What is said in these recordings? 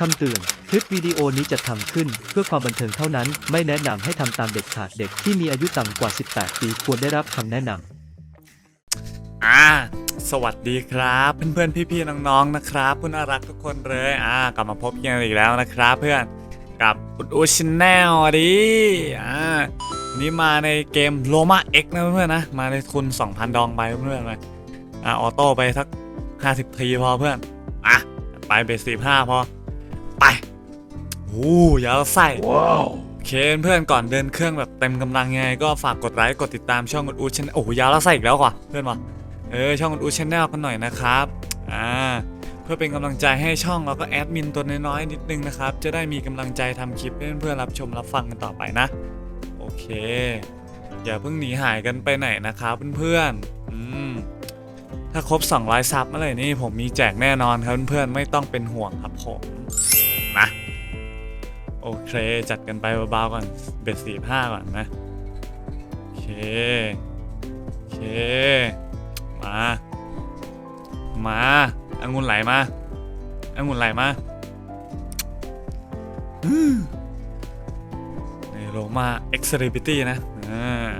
คำเตือน คลิปวิดีโอนี้จะทำขึ้นเพื่อความบันเทิงเท่านั้น ไม่แนะนำให้ทำตามเด็ดขาดเด็กที่มีอายุต่ำกว่า 18 ปีควรได้รับคำแนะนำอ่า สวัสดีครับ เพื่อนๆ พี่ๆ น้องๆ นะครับเพื่อนน่ารักทุกคนเลย อ่ากลับมาพบกันอีกแล้วนะครับ เพื่อนกับอุดอุชแนลดิอ่าวันนี้มาในเกมโลมาเอ็กนะเพื่อนๆนะ มาในทุน 2,000 ดองไปเพื่อนๆเลยอ่าออโต้ไปสัก 50 ทีพอเพื่อน อะ ไปเบสสิบห้าพอ ไปโอ้ยาวไส้ว้าวโอเคเพื่อนก่อนเดินเครื่องแบบเต็มกำลังยังไงก็ฝากกดไลค์กดติดตามช่องอุดอุชแนลโอ้โหยาวแล้วไส้อีกแล้วว่ะเพื่อนวะเออช่องอูชแนลกันหน่อยนะครับอ่าเพื่อเป็นกำลังใจให้ช่องแล้วก็แอดมินตัวน้อยๆนิดนึงนะครับจะได้มีกำลังใจทำคลิปให้เพื่อนๆรับชมรับฟังกันต่อไปนะ โอเค อย่าเพิ่งหนีหายกันไปไหนนะครับเพื่อนๆอืมถ้าครบ200ซับเมื่อไหร่นี่ผมมีแจกแน่นอนครับเพื่อนๆไม่ต้องเป็นห่วงครับผม นะ โอเค จัดกันไปเบาๆก่อน เบ็ดสี่ห้าก่อนนะ โอเค โอเค มา มาองุ่นไหลมาองุ่นไหลมาอืมนี่โลมาเอ็กซ์เรบิตี้นะอ่า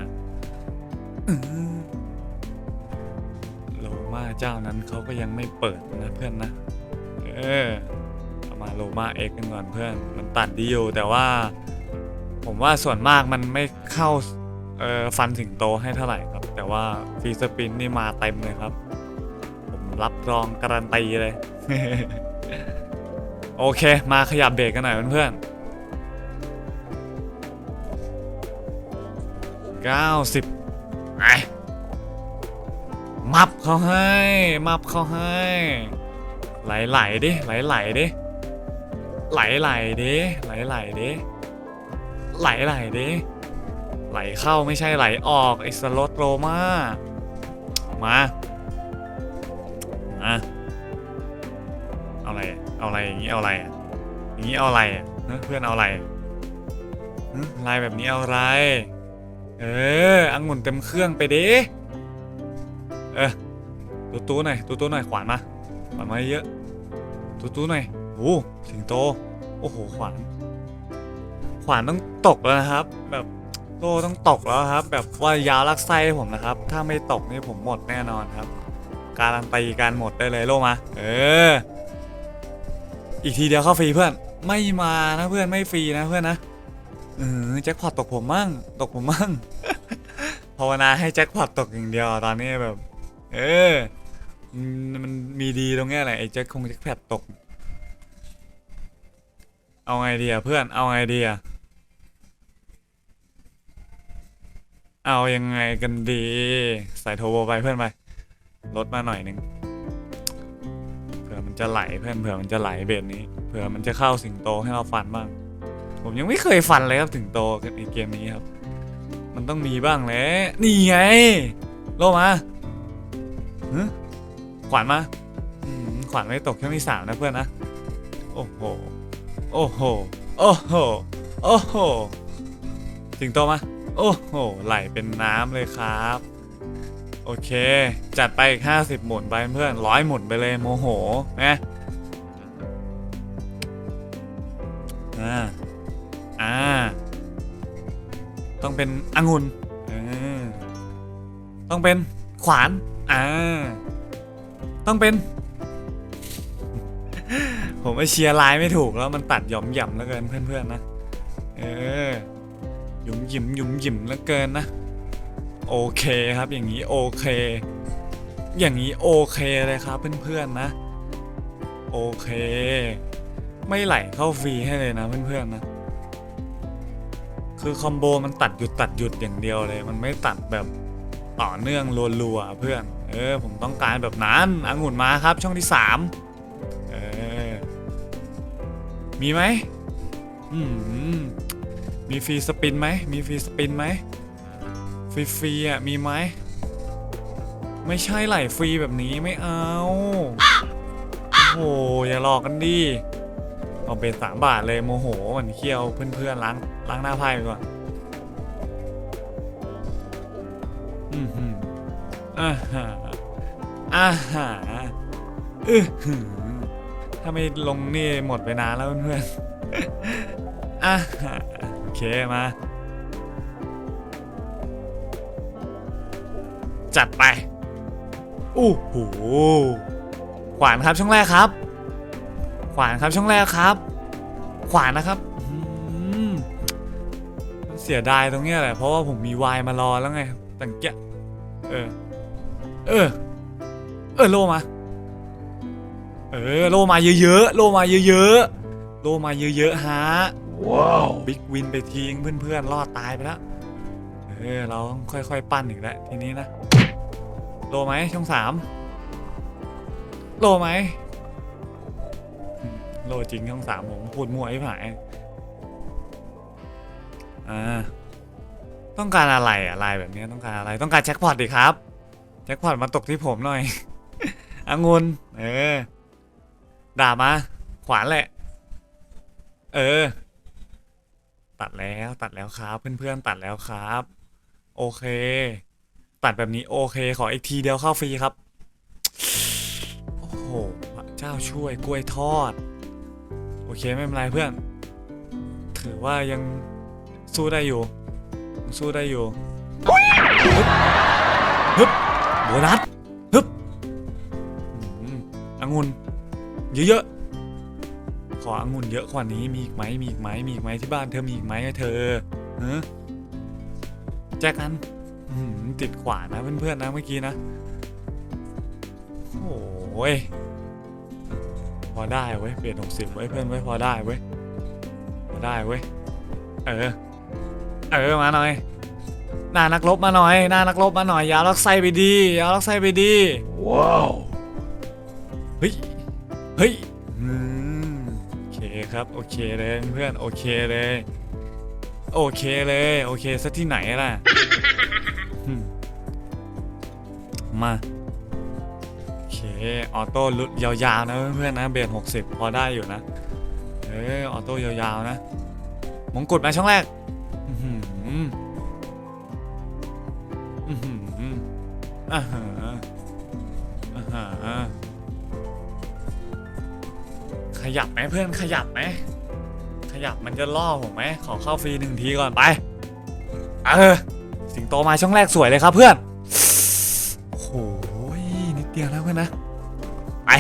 โลมาเจ้านั้นเขาก็ยังไม่เปิดนะเพื่อนนะ เออ โลมาเอ็กกันก่อนเพื่อนมันตัดดีอยู่แต่ว่า ผมว่าส่วนมากมันไม่เข้าเอ่อฟันสิงโตให้เท่าไหร่ครับ แต่ว่าฟรีสปินนี่มาเต็มเลยครับ ผมรับรองการันตีเลย โอเค มาขยับเบรกกันหน่อยเพื่อนๆ90ไอมับเขาให้ มับเขาให้ ไหลไหลๆดิ ไหลไหลๆดิ ไหลไหลๆดิไหลไหลๆดิไหลไหลๆดิไหลเข้าไม่ใช่ไหลออกไอ้สล็อตโรมามามาเอาอะไรเอาอะไรอย่างนี้เอาอะไรอะอย่างนี้เอาอะไรอะฮะเพื่อนเอาอะไรอะฮะลายแบบนี้เอาอะไร เออองุ่นเต็มเครื่องไปดิเออตู้ตู้หน่อยตู้ตู้หน่อยขวานมาขวานมาเยอะตู้ตู้หน่อย โอ้สิงโต โอ้โห ขวาน ขวานต้องตกแล้วนะครับ แบบโล่ต้องตกแล้วครับ แบบว่ายาวลักไส้ผมนะครับ ถ้าไม่ตกนี่ผมหมดแน่นอนครับ การันตีการหมดได้เลยโล่มา เออ อีกทีเดียวเข้าฟรีเพื่อน ไม่มานะเพื่อนไม่ฟรีนะเพื่อนนะเออแจ็คพอตตกผมมั่ง ตกผมมั่งภาวนาให้แจ็คพอตตกอย่างเดียวตอนนี้แบบ เออมันมันมีดีตรงเนี้ยแหละไอ้แจ็คคงแจ็คแพดตก เอาไงดีอะเพื่อนเอาไงดีอะเอายังไงกันดี ใส่โทโบไปเพื่อนไปลดมาหน่อยหนึ่งเผื่อมันจะไหลเพื่อนเผื่อมันจะไหลเบสนี้เผื่อมันจะเข้าสิงโตให้เราฟันบ้างผมยังไม่เคยฟันเลยครับสิงโตกันในเกมนี้ครับ มันต้องมีบ้างแหละนี่ไงโลมาขวานมาขวานไม่ตกแค่ที่สามนะเพื่อนนะ โอ้โห โอ้โห โอ้โห โอ้โหสิงโตมา โอ้โห ไหลเป็นน้ำเลยครับ โอเค จัดไปอีกห้าสิบหมุนไปเพื่อนร้อยหมุนไปเลยโมโหนะอ่า อ่า ต้องเป็นองุ่นต้องเป็นขวาน อ่า ต้องเป็น ผมไปเชียร์ไลน์ไม่ถูกแล้วมันตัดหย่อมหย่ำแล้วเกินเพื่อนๆนะ เออหยุมหยิมหยุมหยิมแล้วเกินนะ โอเคครับอย่างนี้โอเค อย่างนี้โอเคเลยครับเพื่อนๆนะ โอเค ไม่ไหลเข้าฟรีให้เลยนะเพื่อนๆนะ คือคอมโบมันตัดหยุดตัดหยุดอย่างเดียวเลย มันไม่ตัดแบบต่อเนื่องรัวๆเพื่อน เออผมต้องการแบบนั้นอังุ่นมาครับช่องที่สาม มีไหมอืมมีฟรีสปินไหมมีฟรีสปินไหมฟรีฟรีๆอะมีไหมไม่ใช่ไหลฟรีแบบนี้ไม่เอาโอ้โหอย่าหลอกกันดิเอาเป็นสามบาทเลยโมโหมือนเคี้ยวเพื่อนๆล้างล้างหน้าไพ่ไปก่อนอือหืออ่าฮะอ่าฮะอือ ถ้าไม่ลงนี่หมดไปนานแล้วเพื่อนๆอะโอเคมา จัดไปอู้หูขวานครับช่องแรกครับ ขวานครับช่องแรกครับ ขวานนะครับเสียดายตรงเนี้ยแหละเพราะว่าผมมีวายมารอแล้วไงตั้งเกี้ยเออ เออ เออโลมา เออโลมาเยอะๆโลมาเยอะๆโลมาเยอะๆฮะว้าวบิ๊กวินไปทิ้งเพื่อนๆรอดตายไปแล้วเออเราต้องค่อยๆปั้นอีกแล้วทีนี้นะโลไหมช่องสามโลไหมอืมโลจริงช่องสามผมพูดมั่วไอ้ผายอ่าต้องการอะไรอะลายแบบนี้ต้องการอะไรต้องการแจ็คพอตดิครับแจ็คพอตมาตกที่ผมหน่อยองุนเออ ด่ามาขวานแหละ เออ ตัดแล้วตัดแล้วครับ เพื่อนๆตัดแล้วครับ โอเค ตัดแบบนี้โอเค ขออีกทีเดียวเข้าฟรีครับ โอ้โหพระเจ้าช่วยกล้วยทอด โอเคไม่เป็นไรเพื่อน ถือว่ายังสู้ได้อยู่ สู้ได้อยู่ฮึบฮึบโบนัสฮึบอืมองุ่น เยอะๆ ขอองุ่นเยอะกว่านี้มีอีกไหมมีอีกไหมมีอีกไหมที่บ้านเธอมีอีกไหมอะเธอเออแจกกันอื้อหือติดขวานะเพื่อนๆนะเมื่อกี้นะโอ้ยพอได้เว้ยเปลี่ยนหกสิบไว้ยเพื่อนไว้ยพอได้เว้ยพอได้เว้ยเออเออมาหน่อยหน้านักรบมาหน่อยหน้านักรบมาหน่อยอยาวลักไส้ไปดีอยาวลักไส้ไปดีว้าวเฮ้ย เฮ้ยอืมโอเคครับ โอเคเลยเพื่อนโอเคเลย โอเคเลย โอเคซะที่ไหนล่ะอืมมาโอเคออโต้ลุดยาวๆนะเพื่อนๆนะเบสหกสิบพอได้อยู่นะเออออโต้ยาวๆนะมงกุฎมาช่องแรกอือหืออือหืออ่าฮะอ่าฮะ ขยับไหมเพื่อนขยับไหมขยับมันจะล่อผมไหมขอเข้าฟรีหนึ่งทีก่อนไปเออสิงโตมาช่องแรกสวยเลยครับเพื่อนโอ้โหนิดเดียวแล้วเพื่อนนะไป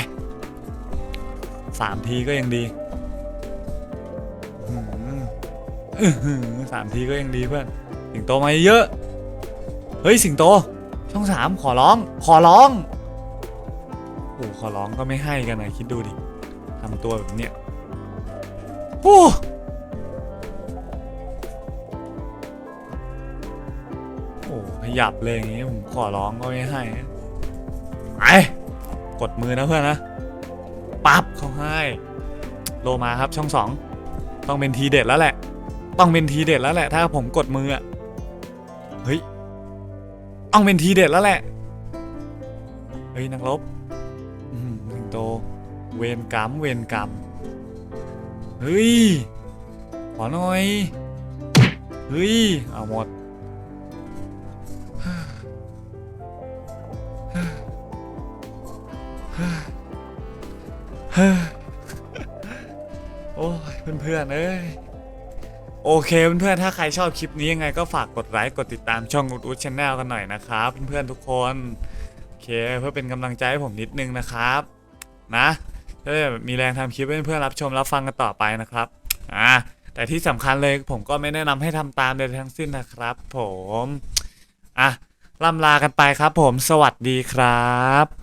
สามทีก็ยังดีสามทีก็ยังดีเพื่อน สิงโตมาเยอะ เฮ้ยสิงโต ช่องสามขอร้อง ขอร้อง โอ้ขอร้องก็ไม่ให้กันนะคิดดูดิ ทำตัวแบบเนี้ยโอ้โอ้ขยับเลยอย่างงี้ผมขอร้องก็ไม่ให้ไปกดมือนะเพื่อนนะปั๊บเขาให้โลมาครับช่องสองต้องเป็นทีเด็ดแล้วแหละ ต้องเป็นทีเด็ดแล้วแหละ ถ้าผมกดมืออะเฮ้ยต้องเป็นทีเด็ดแล้วแหละเฮ้ยนักรบอืมสิงโต เวรกรรมเวรกรรม เฮ้ย ขอหน่อย เฮ้ย เอาหมด โอ้ยเพื่อนๆเอ้ยโอเคเพื่อนๆ ถ้าใครชอบคลิปนี้ยังไงก็ฝากกดไลค์กดติดตามช่องอุดอุดชาแนลกันหน่อยนะครับเพื่อนๆทุกคน โอเคเพื่อเป็นกำลังใจให้ผมนิดนึงนะครับ นะ จะมีแรงทำคลิปเพื่อนๆรับชมรับฟังกันต่อไปนะครับอ่าแต่ที่สำคัญเลยผมก็ไม่แนะนำให้ทำตามใดทั้งสิ้นนะครับ ผมอะล่ำลากันไปครับ ผมสวัสดีครับ